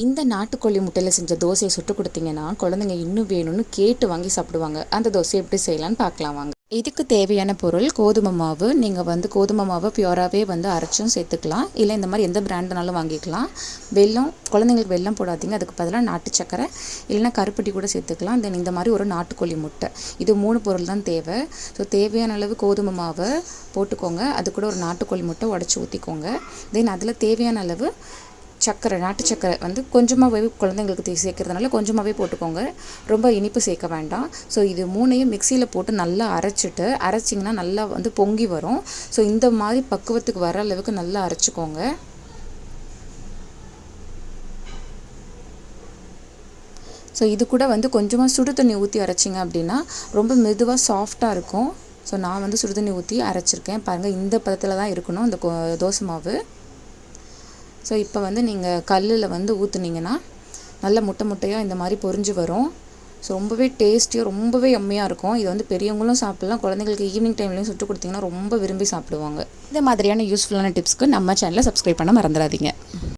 இந்த நாட்டுக்கோழி முட்டையில் செஞ்ச தோசையை சுட்டு கொடுத்தீங்கன்னா குழந்தைங்க இன்னும் வேணும்னு கேட்டு வாங்கி சாப்பிடுவாங்க. அந்த தோசையை எப்படி செய்யலாம்னு பார்க்கலாம் வாங்க. இதுக்கு தேவையான பொருள் கோதுமை மாவு. நீங்கள் வந்து கோதுமை மாவை பியூராகவே வந்து அரைச்சும் சேர்த்துக்கலாம். இல்லை இந்த மாதிரி எந்த பிராண்டுனாலும் வாங்கிக்கலாம். வெல்லம் குழந்தைங்களுக்கு வெல்லம் போடாதீங்க. அதுக்கு பதிலாக நாட்டு சக்கரை. இல்லைன்னா கருப்பட்டி கூட சேர்த்துக்கலாம். தென் இந்த மாதிரி ஒரு நாட்டுக்கோழி முட்டை. இது மூணு பொருள் தான் தேவை. ஸோ தேவையான அளவு கோதுமை மாவை போட்டுக்கோங்க. அது கூட ஒரு நாட்டுக்கோழி முட்டை உடச்சி ஊற்றிக்கோங்க தென் அதில் தேவையான அளவு சர்க்கரை நாட்டு சர்க்கரை வந்து கொஞ்சமாகவே குழந்தைங்களுக்கு சேர்க்கறதுனால கொஞ்சமாகவே போட்டுக்கோங்க. ரொம்ப இனிப்பு சேர்க்க வேண்டாம். ஸோ இது மூணையும் மிக்சியில் போட்டு நல்லா அரைச்சிட்டு அரைச்சிங்கன்னா நல்லா வந்து பொங்கி வரும். ஸோ இந்த மாதிரி பக்குவத்துக்கு வர அளவுக்கு நல்லா அரைச்சிக்கோங்க. ஸோ இது கூட வந்து கொஞ்சமாக சுடு தண்ணி ஊற்றி அரைச்சிங்க அப்படின்னா ரொம்ப மெதுவாக சாஃப்டாக இருக்கும். ஸோ நான் வந்து சுடு தண்ணி ஊற்றி அரைச்சிருக்கேன். பாருங்கள் இந்த பதத்தில் தான் இருக்கணும் அந்த கோ- தோசை மாவு. ஸோ இப்போ வந்து நீங்கள் கல்லில் வந்து ஊற்றுனீங்கன்னா நல்ல முட்டை முட்டையாக இந்த மாதிரி பொரிஞ்சு வரும். ஸோ ரொம்பவே டேஸ்டியாக ரொம்பவே எம்மையாக இருக்கும். இது வந்து பெரியவங்களும் சாப்பிடலாம். குழந்தைங்களுக்கு ஈவினிங் டைம்லையும் சுட்டு கொடுத்தீங்கன்னா ரொம்ப விரும்பி சாப்பிடுவாங்க. இந்த மாதிரியான யூஸ்ஃபுல்லான டிப்ஸ்க்கு நம்ம சேனலை சப்ஸ்கிரைப் பண்ண மறந்துடாதீங்க.